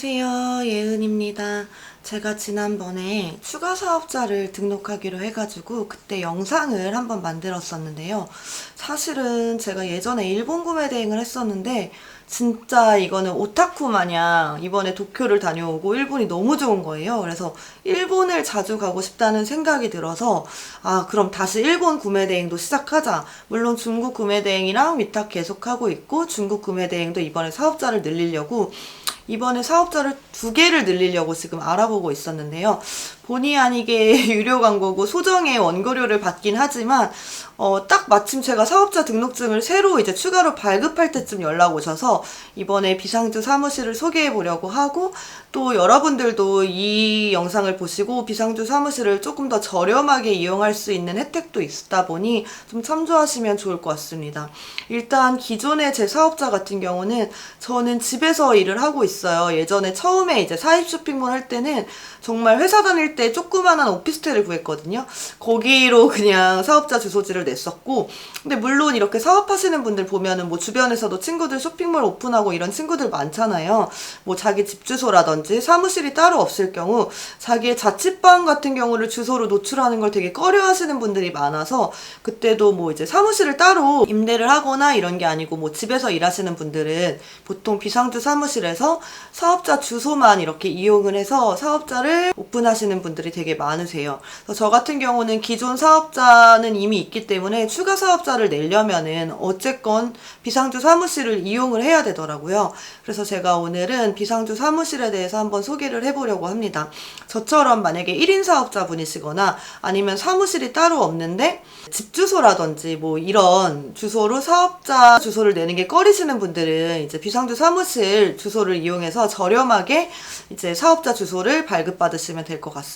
안녕하세요. 예은입니다. 제가 지난번에 추가 사업자를 등록하기로 해가지고 그때 영상을 한번 만들었었는데요. 사실은 제가 예전에 일본 구매 대행을 했었는데 진짜 이거는 오타쿠 마냥 이번에 도쿄를 다녀오고 일본이 너무 좋은 거예요. 그래서 일본을 자주 가고 싶다는 생각이 들어서 아 그럼 다시 일본 구매 대행도 시작하자. 물론 중국 구매 대행이랑 위탁 계속하고 있고 중국 구매 대행도 이번에 사업자를 늘리려고 이번에 사업자를 두 개를 늘리려고 지금 알아보고 있었는데요. 본의 아니게 유료 광고고 소정의 원고료를 받긴 하지만 어, 딱 마침 제가 사업자 등록증을 새로 이제 추가로 발급할 때쯤 연락 오셔서 이번에 비상주 사무실을 소개해 보려고 하고 또 여러분들도 이 영상을 보시고 비상주 사무실을 조금 더 저렴하게 이용할 수 있는 혜택도 있다 보니 좀 참조하시면 좋을 것 같습니다. 일단 기존의 제 사업자 같은 경우는 저는 집에서 일을 하고 있어요. 예전에 처음에 이제 사입 쇼핑몰 할 때는 정말 회사 다닐 때 조그만한 오피스텔을 구했거든요. 거기로 그냥 사업자 주소지를 냈었고, 근데 물론 이렇게 사업하시는 분들 보면은 뭐 주변에서도 친구들 쇼핑몰 오픈하고 이런 친구들 많잖아요. 뭐 자기 집 주소라든지 사무실이 따로 없을 경우 자기의 자취방 같은 경우를 주소로 노출하는 걸 되게 꺼려 하시는 분들이 많아서 그때도 뭐 이제 사무실을 따로 임대를 하거나 이런 게 아니고 뭐 집에서 일하시는 분들은 보통 비상주 사무실에서 사업자 주소만 이렇게 이용을 해서 사업자를 오픈하시는 분들 이 되게 많으세요. 그래서 저 같은 경우는 기존 사업자는 이미 있기 때문에 추가 사업자를 내려면은 어쨌건 비상주 사무실을 이용을 해야 되더라고요. 그래서 제가 오늘은 비상주 사무실에 대해서 한번 소개를 해보려고 합니다. 저처럼 만약에 1인 사업자분이시거나 아니면 사무실이 따로 없는데 집 주소라든지 뭐 이런 주소로 사업자 주소를 내는 게 꺼리시는 분들은 이제 비상주 사무실 주소를 이용해서 저렴하게 이제 사업자 주소를 발급받으시면 될 것 같습니다.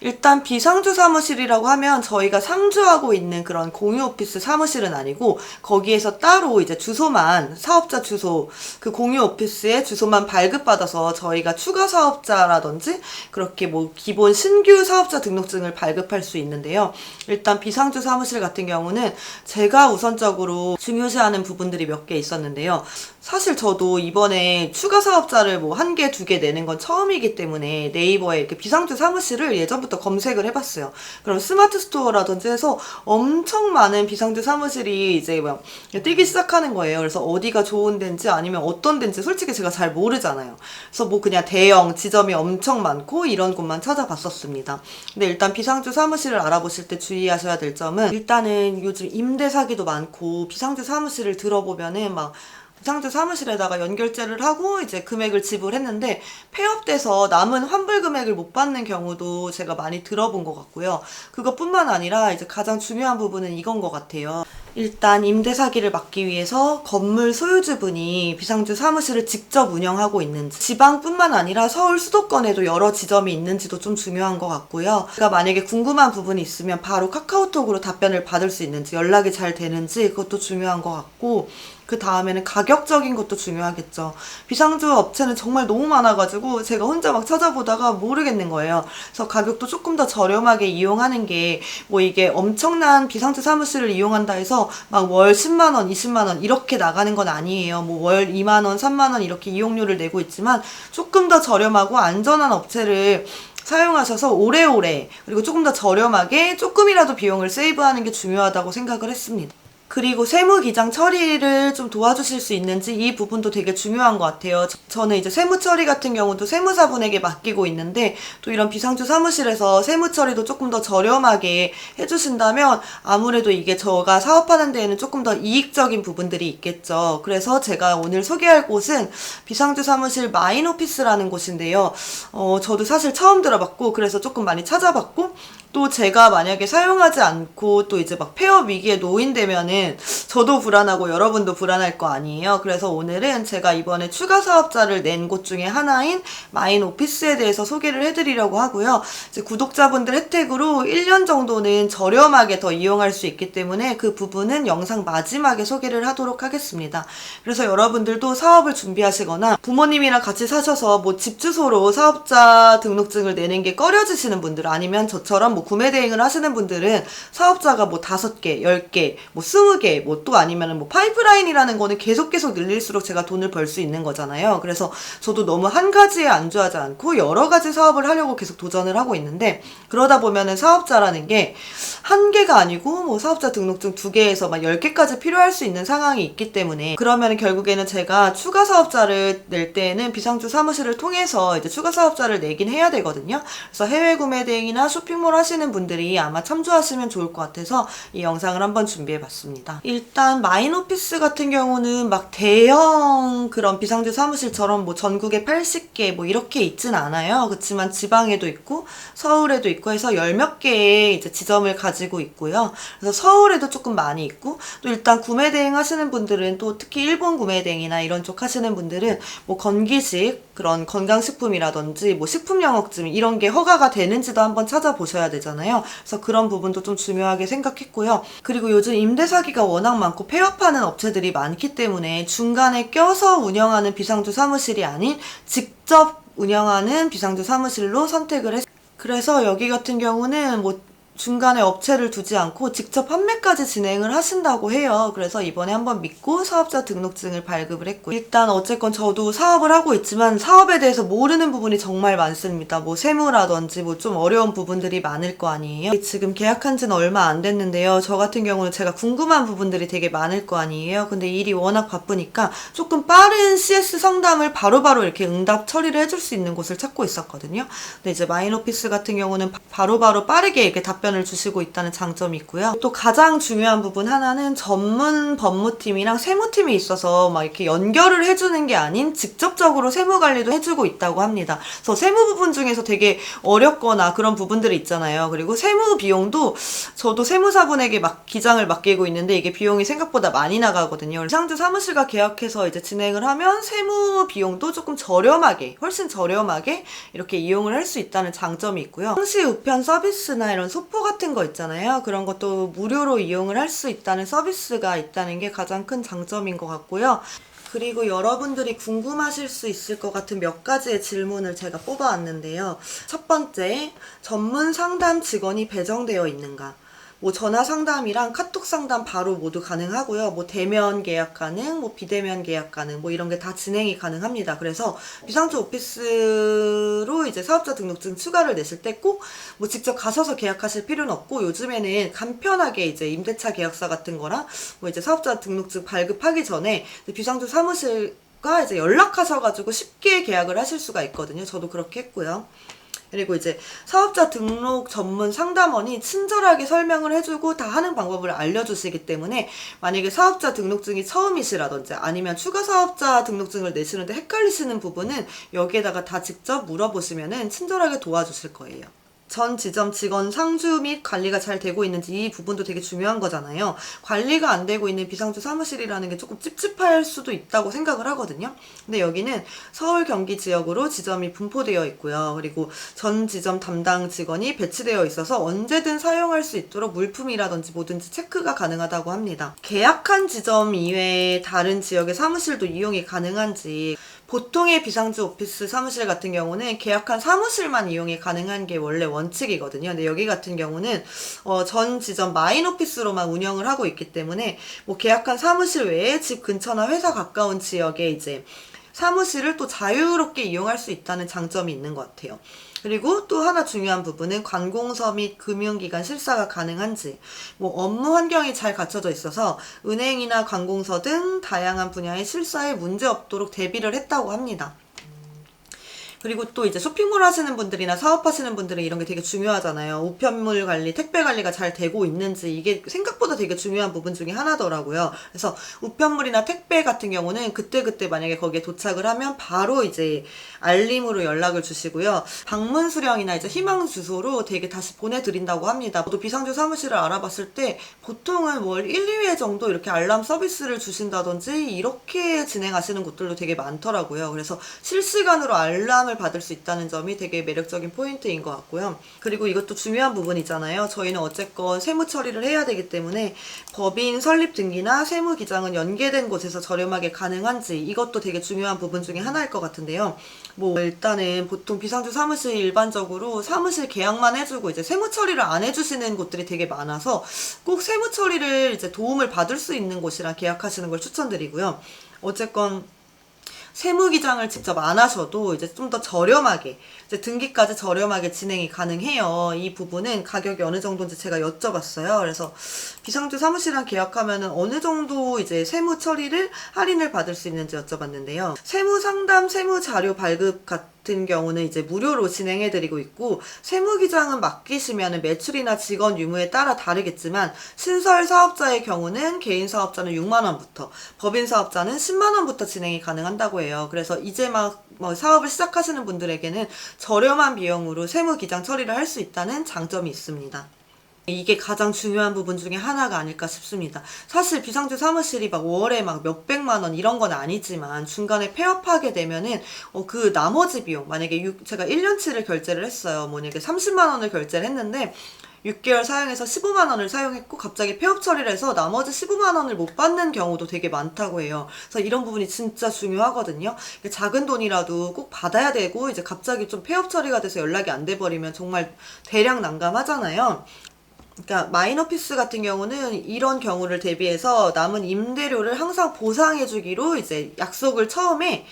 일단 비상주 사무실이라고 하면 저희가 상주하고 있는 그런 공유 오피스 사무실은 아니고 거기에서 따로 이제 주소만 사업자 주소 그 공유 오피스의 주소만 발급받아서 저희가 추가 사업자라든지 그렇게 뭐 기본 신규 사업자 등록증을 발급할 수 있는데요. 일단 비상주 사무실 같은 경우는 제가 우선적으로 중요시하는 부분들이 몇 개 있었는데요. 사실 저도 이번에 추가 사업자를 뭐 한 개, 두 개 내는 건 처음이기 때문에 네이버에 이렇게 비상주 사무실 을 예전부터 검색을 해봤어요. 그럼 스마트 스토어라든지 해서 엄청 많은 비상주 사무실이 이제 막 뜨기 시작하는 거예요. 그래서 어디가 좋은 데인지 아니면 어떤 데인지 솔직히 제가 잘 모르잖아요. 그래서 뭐 그냥 대형 지점이 엄청 많고 이런 곳만 찾아봤었습니다. 근데 일단 비상주 사무실을 알아보실 때 주의하셔야 될 점은 일단은 요즘 임대 사기도 많고 비상주 사무실을 들어보면은 막비 상주 사무실에다가 연결제를 하고 이제 금액을 지불했는데 폐업돼서 남은 환불 금액을 못 받는 경우도 제가 많이 들어본 것 같고요. 그것뿐만 아니라 이제 가장 중요한 부분은 이건 것 같아요. 일단 임대 사기를 막기 위해서 건물 소유주분이 비상주 사무실을 직접 운영하고 있는지 지방뿐만 아니라 서울 수도권에도 여러 지점이 있는지도 좀 중요한 것 같고요. 제가 만약에 궁금한 부분이 있으면 바로 카카오톡으로 답변을 받을 수 있는지 연락이 잘 되는지 그것도 중요한 것 같고 그 다음에는 가격적인 것도 중요하겠죠. 비상주 업체는 정말 너무 많아가지고 제가 혼자 막 찾아보다가 모르겠는 거예요. 그래서 가격도 조금 더 저렴하게 이용하는 게 뭐 이게 엄청난 비상주 사무실을 이용한다 해서 막 월 10만원, 20만원 이렇게 나가는 건 아니에요. 뭐 월 2만원, 3만원 이렇게 이용료를 내고 있지만 조금 더 저렴하고 안전한 업체를 사용하셔서 오래오래 그리고 조금 더 저렴하게 조금이라도 비용을 세이브하는 게 중요하다고 생각을 했습니다. 그리고 세무 기장 처리를 좀 도와주실 수 있는지 이 부분도 되게 중요한 것 같아요. 저- 저는 이제 세무 처리 같은 경우도 세무사분에게 맡기고 있는데 또 이런 비상주 사무실에서 세무 처리도 조금 더 저렴하게 해주신다면 아무래도 이게 저가 사업하는 데에는 조금 더 이익적인 부분들이 있겠죠. 그래서 제가 오늘 소개할 곳은 비상주 사무실 마인오피스라는 곳인데요. 어, 저도 사실 처음 들어봤고 그래서 조금 많이 찾아봤고 또 제가 만약에 사용하지 않고 또 이제 막 폐업 위기에 노인되면은 저도 불안하고 여러분도 불안할 거 아니에요. 그래서 오늘은 제가 이번에 추가 사업자를 낸 곳 중에 하나인 마인 오피스에 대해서 소개를 해드리려고 하고요. 이제 구독자분들 혜택으로 1년 정도는 저렴하게 더 이용할 수 있기 때문에 그 부분은 영상 마지막에 소개를 하도록 하겠습니다. 그래서 여러분들도 사업을 준비하시거나 부모님이랑 같이 사셔서 뭐 집 주소로 사업자 등록증을 내는 게 꺼려지시는 분들 아니면 저처럼 뭐뭐 구매 대행을 하시는 분들은 사업자가 뭐 다섯 개, 열 개, 뭐 스무 개, 뭐 또 아니면은 뭐 파이프라인이라는 거는 계속 계속 늘릴수록 제가 돈을 벌 수 있는 거잖아요. 그래서 저도 너무 한 가지에 안주하지 않고 여러 가지 사업을 하려고 계속 도전을 하고 있는데 그러다 보면은 사업자라는 게 한 개가 아니고 뭐 사업자 등록증 두 개에서 막 열 개까지 필요할 수 있는 상황이 있기 때문에 그러면 결국에는 제가 추가 사업자를 낼 때에는 비상주 사무실을 통해서 이제 추가 사업자를 내긴 해야 되거든요. 그래서 해외 구매 대행이나 쇼핑몰 하시 는 분들이 아마 참조하시면 좋을 것 같아서 이 영상을 한번 준비해 봤습니다. 일단 마인오피스 같은 경우는 막 대형 그런 비상주 사무실처럼 뭐 전국에 80개 뭐 이렇게 있진 않아요. 그렇지만 지방에도 있고 서울에도 있고 해서 열 몇 개의 이제 지점을 가지고 있고요. 그래서 서울에도 조금 많이 있고 또 일단 구매 대행 하시는 분들은 또 특히 일본 구매 대행이나 이런 쪽 하시는 분들은 뭐 건기식 그런 건강식품이라든지 뭐 식품 영업증 이런 게 허가가 되는지도 한번 찾아보셔야 되 잖아요. 그래서 그런 부분도 좀 중요하게 생각했고요. 그리고 요즘 임대 사기가 워낙 많고 폐업하는 업체들이 많기 때문에 중간에 껴서 운영하는 비상주 사무실이 아닌 직접 운영하는 비상주 사무실로 선택을 했. 그래서 여기 같은 경우는 뭐 중간에 업체를 두지 않고 직접 판매까지 진행을 하신다고 해요. 그래서 이번에 한번 믿고 사업자 등록증을 발급을 했고 일단 어쨌건 저도 사업을 하고 있지만 사업에 대해서 모르는 부분이 정말 많습니다. 뭐 세무라든지 뭐 좀 어려운 부분들이 많을 거 아니에요. 지금 계약한 지는 얼마 안 됐는데요. 저 같은 경우는 제가 궁금한 부분들이 되게 많을 거 아니에요. 근데 일이 워낙 바쁘니까 조금 빠른 CS 상담을 바로바로 이렇게 응답 처리를 해줄 수 있는 곳을 찾고 있었거든요. 근데 이제 마인오피스 같은 경우는 바로바로 빠르게 이렇게 답변 을 주시고 있다는 장점이 있고요. 또 가장 중요한 부분 하나는 전문 법무팀이랑 세무팀이 있어서 막 이렇게 연결을 해주는 게 아닌 직접적으로 세무 관리도 해주고 있다고 합니다. 그래서 세무 부분 중에서 되게 어렵거나 그런 부분들이 있잖아요. 그리고 세무 비용도 저도 세무사분에게 막 기장을 맡기고 있는데 이게 비용이 생각보다 많이 나가거든요. 상주 사무실과 계약해서 이제 진행을 하면 세무 비용도 조금 저렴하게, 훨씬 저렴하게 이렇게 이용을 할 수 있다는 장점이 있고요. 상시 우편 서비스나 이런 소포 같은 거 있잖아요. 그런 것도 무료로 이용을 할 수 있다는 서비스가 있다는 게 가장 큰 장점인 것 같고요. 그리고 여러분들이 궁금하실 수 있을 것 같은 몇 가지의 질문을 제가 뽑아왔는데요. 첫 번째, 전문 상담 직원이 배정되어 있는가? 뭐 전화 상담이랑 카톡 상담 바로 모두 가능하고요. 뭐 대면 계약 가능, 뭐 비대면 계약 가능, 뭐 이런 게 다 진행이 가능합니다. 그래서 비상주 오피스로 이제 사업자 등록증 추가를 내실 때 꼭 뭐 직접 가셔서 계약하실 필요는 없고 요즘에는 간편하게 이제 임대차 계약서 같은 거랑 뭐 이제 사업자 등록증 발급하기 전에 비상주 사무실 과 이제 연락하셔가지고 쉽게 계약을 하실 수가 있거든요. 저도 그렇게 했고요. 그리고 이제 사업자 등록 전문 상담원이 친절하게 설명을 해주고 다 하는 방법을 알려주시기 때문에 만약에 사업자 등록증이 처음이시라든지 아니면 추가 사업자 등록증을 내시는데 헷갈리시는 부분은 여기에다가 다 직접 물어보시면은 친절하게 도와주실 거예요. 전 지점 직원 상주 및 관리가 잘 되고 있는지 이 부분도 되게 중요한 거잖아요. 관리가 안 되고 있는 비상주 사무실이라는 게 조금 찝찝할 수도 있다고 생각을 하거든요. 근데 여기는 서울 경기 지역으로 지점이 분포되어 있고요. 그리고 전 지점 담당 직원이 배치되어 있어서 언제든 사용할 수 있도록 물품이라든지 뭐든지 체크가 가능하다고 합니다. 계약한 지점 이외에 다른 지역의 사무실도 이용이 가능한지 보통의 비상주 오피스 사무실 같은 경우는 계약한 사무실만 이용이 가능한 게 원래 원칙이거든요. 근데 여기 같은 경우는 어, 전 지점 마인 오피스로만 운영을 하고 있기 때문에 뭐 계약한 사무실 외에 집 근처나 회사 가까운 지역에 이제 사무실을 또 자유롭게 이용할 수 있다는 장점이 있는 것 같아요. 그리고 또 하나 중요한 부분은 관공서 및 금융기관 실사가 가능한지, 뭐 업무 환경이 잘 갖춰져 있어서 은행이나 관공서 등 다양한 분야의 실사에 문제 없도록 대비를 했다고 합니다. 그리고 또 이제 쇼핑몰 하시는 분들이나 사업하시는 분들은 이런 게 되게 중요하잖아요. 우편물 관리, 택배 관리가 잘 되고 있는지 이게 생각보다 되게 중요한 부분 중에 하나더라고요. 그래서 우편물이나 택배 같은 경우는 그때 그때 만약에 거기에 도착을 하면 바로 이제 알림으로 연락을 주시고요. 방문 수령이나 이제 희망 주소로 되게 다시 보내드린다고 합니다. 저도 비상주 사무실을 알아봤을 때 보통은 월 1, 2회 정도 이렇게 알람 서비스를 주신다든지 이렇게 진행하시는 곳들도 되게 많더라고요. 그래서 실시간으로 알람을 보상을 받을 수 있다는 점이 되게 매력적인 포인트인 것 같고요. 그리고 이것도 중요한 부분이잖아요. 저희는 어쨌건 세무 처리를 해야 되기 때문에 법인 설립 등기나 세무 기장은 연계된 곳에서 저렴하게 가능한지 이것도 되게 중요한 부분 중에 하나일 것 같은데요. 뭐 일단은 보통 비상주 사무실 일반적으로 사무실 계약만 해주고 이제 세무 처리를 안 해주시는 곳들이 되게 많아서 꼭 세무 처리를 이제 도움을 받을 수 있는 곳이랑 계약하시는 걸 추천드리고요. 어쨌건 세무기장을 직접 안 하셔도 이제 좀 더 저렴하게 이제 등기까지 저렴하게 진행이 가능해요. 이 부분은 가격이 어느 정도인지 제가 여쭤봤어요. 그래서 비상주 사무실이랑 계약하면은 어느 정도 이제 세무 처리를 할인을 받을 수 있는지 여쭤봤는데요. 세무 상담, 세무 자료 발급 같은 경우는 이제 무료로 진행해드리고 있고 세무기장은 맡기시면 매출이나 직원 유무에 따라 다르겠지만 신설 사업자의 경우는 개인 사업자는 6만 원부터 법인 사업자는 10만 원부터 진행이 가능한다고 해요. 그래서 이제 막 뭐 사업을 시작하시는 분들에게는 저렴한 비용으로 세무기장 처리를 할 수 있다는 장점이 있습니다. 이게 가장 중요한 부분 중에 하나가 아닐까 싶습니다. 사실 비상주 사무실이 막 월에 막 몇백만 원 이런 건 아니지만 중간에 폐업하게 되면은 어, 그 나머지 비용 만약에 육- 제가 1년치를 결제를 했어요. 뭐 만약에 30만 원을 결제를 했는데 6개월 사용해서 15만 원을 사용했고 갑자기 폐업 처리를 해서 나머지 15만 원을 못 받는 경우도 되게 많다고 해요. 그래서 이런 부분이 진짜 중요하거든요. 이게 작은 돈이라도 꼭 받아야 되고 이제 갑자기 좀 폐업 처리가 돼서 연락이 안 돼 버리면 정말 대량 난감하잖아요. 그러니까 마이너피스 같은 경우는 이런 경우를 대비해서 남은 임대료를 항상 보상해 주기로 이제 약속을 처음에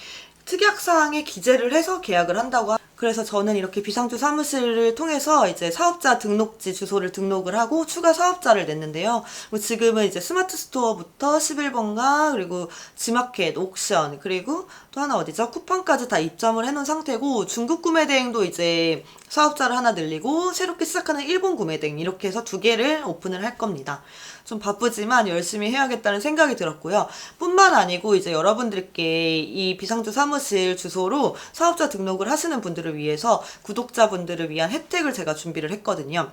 특약사항에 기재를 해서 계약을 한다고 하- 그래서 저는 이렇게 비상주 사무실을 통해서 이제 사업자 등록지 주소를 등록을 하고 추가 사업자를 냈는데요. 뭐 지금은 이제 스마트 스토어부터 11번가 그리고 지마켓, 옥션 그리고 또 하나 어디죠? 쿠팡까지 다 입점을 해놓은 상태고 중국 구매 대행도 이제 사업자를 하나 늘리고 새롭게 시작하는 일본 구매 대행 이렇게 해서 두 개를 오픈을 할 겁니다. 좀 바쁘지만 열심히 해야겠다는 생각이 들었고요. 뿐만 아니고 이제 여러분들께 이 비상주 사무실 주소로 사업자 등록을 하시는 분들을 위해서 구독자분들을 위한 혜택을 제가 준비를 했거든요.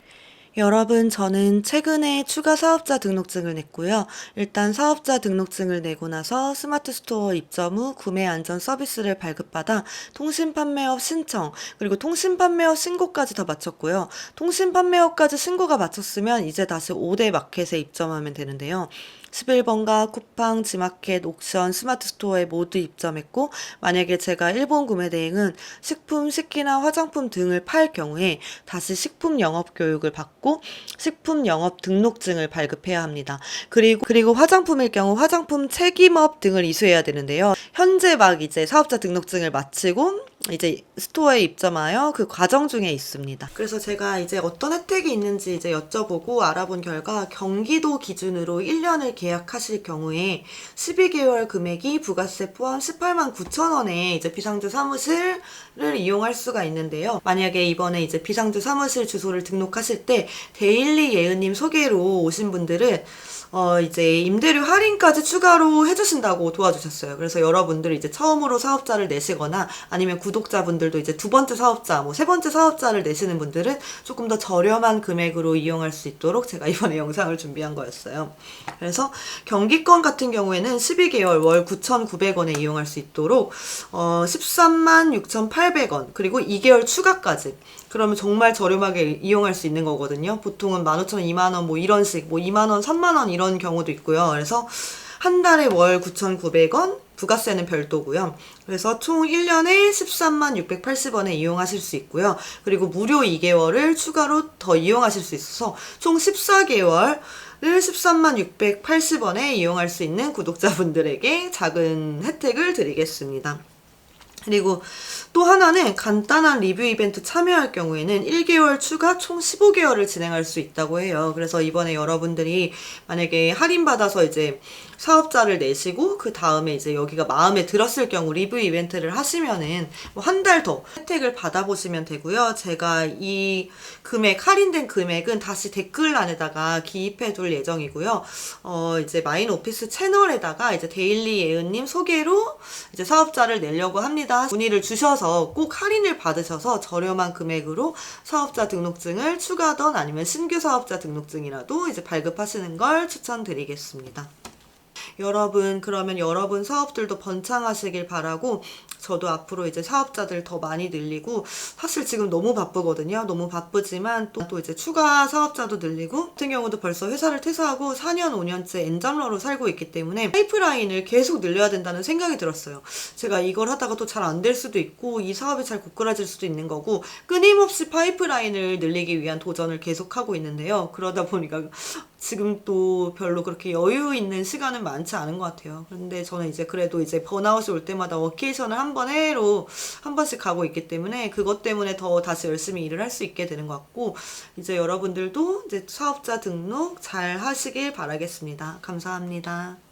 여러분, 저는 최근에 추가 사업자 등록증을 냈고요. 일단 사업자 등록증을 내고 나서 스마트 스토어 입점 후 구매 안전 서비스를 발급받아 통신 판매업 신청, 그리고 통신 판매업 신고까지 다 마쳤고요. 통신 판매업까지 신고가 마쳤으면 이제 다시 5대 마켓에 입점하면 되는데요. 11번가 쿠팡, 지마켓, 옥션, 스마트 스토어에 모두 입점했고 만약에 제가 일본 구매 대행은 식품, 식기나 화장품 등을 팔 경우에 다시 식품 영업 교육을 받고 식품 영업 등록증을 발급해야 합니다. 그리고 그리고 화장품일 경우 화장품 책임업 등을 이수해야 되는데요. 현재 막 이제 사업자 등록증을 마치고 이제 스토어에 입점하여 그 과정 중에 있습니다. 그래서 제가 이제 어떤 혜택이 있는지 이제 여쭤보고 알아본 결과 경기도 기준으로 1년을 계약하실 경우에 12개월 금액이 부가세 포함 18만 9천 원에 이제 비상주 사무실 을 이용할 수가 있는데요. 만약에 이번에 이제 비상주 사무실 주소를 등록하실 때 데일리 예은님 소개로 오신 분들은 어, 이제 임대료 할인까지 추가로 해주신다고 도와주셨어요. 그래서 여러분들 이제 처음으로 사업자를 내시거나 아니면 구독자분들도 이제 두 번째 사업자, 뭐 세 번째 사업자를 내시는 분들은 조금 더 저렴한 금액으로 이용할 수 있도록 제가 이번에 영상을 준비한 거였어요. 그래서 경기권 같은 경우에는 12개월 월 9,900원에 이용할 수 있도록 어, 13만 6,800원 그리고 2개월 추가까지 그러면 정말 저렴하게 이용할 수 있는 거거든요. 보통은 15,000원, 2만원 뭐 이런 식, 뭐 2만원, 3만원 이런 경우도 있고요. 그래서 한 달에 월 9,900원, 부가세는 별도고요. 그래서 총 1년에 13만 680원에 이용하실 수 있고요. 그리고 무료 2개월을 추가로 더 이용하실 수 있어서 총 14개월 을 13만 680원에 이용할 수 있는 구독자분들에게 작은 혜택을 드리겠습니다. 그리고 또 하나는 간단한 리뷰 이벤트 참여할 경우에는 1개월 추가 총 15개월을 진행할 수 있다고 해요. 그래서 이번에 여러분들이 만약에 할인받아서 이제 사업자를 내시고 그 다음에 이제 여기가 마음에 들었을 경우 리뷰 이벤트를 하시면은 뭐 한 달 더 혜택을 받아보시면 되고요. 제가 이 금액 할인된 금액은 다시 댓글란에다가 기입해 둘 예정이고요. 어 이제 마인 오피스 채널에다가 이제 데일리 예은님 소개로 이제 사업자를 내려고 합니다. 문의를 주셔서 꼭 할인을 받으셔서 저렴한 금액으로 사업자 등록증을 추가하던 아니면 신규 사업자 등록증이라도 이제 발급하시는 걸 추천드리겠습니다. 여러분, 그러면 여러분 사업들도 번창하시길 바라고, 저도 앞으로 이제 사업자들 더 많이 늘리고 사실 지금 너무 바쁘거든요. 너무 바쁘지만 또, 또 이제 추가 사업자도 늘리고 같은 경우도 벌써 회사를 퇴사하고 4년 5년째 엔잡러로 살고 있기 때문에 파이프라인을 계속 늘려야 된다는 생각이 들었어요. 제가 이걸 하다가 또 잘 안 될 수도 있고 이 사업이 잘 고꾸라질 수도 있는 거고 끊임없이 파이프라인을 늘리기 위한 도전을 계속하고 있는데요. 그러다 보니까 지금 또 별로 그렇게 여유 있는 시간은 많지 않은 것 같아요. 근데 저는 이제 그래도 이제 번아웃이 올 때마다 워케이션을 한번 해로 한 번씩 가고 있기 때문에 그것 때문에 더 다시 열심히 일을 할 수 있게 되는 것 같고 이제 여러분들도 이제 사업자 등록 잘 하시길 바라겠습니다. 감사합니다.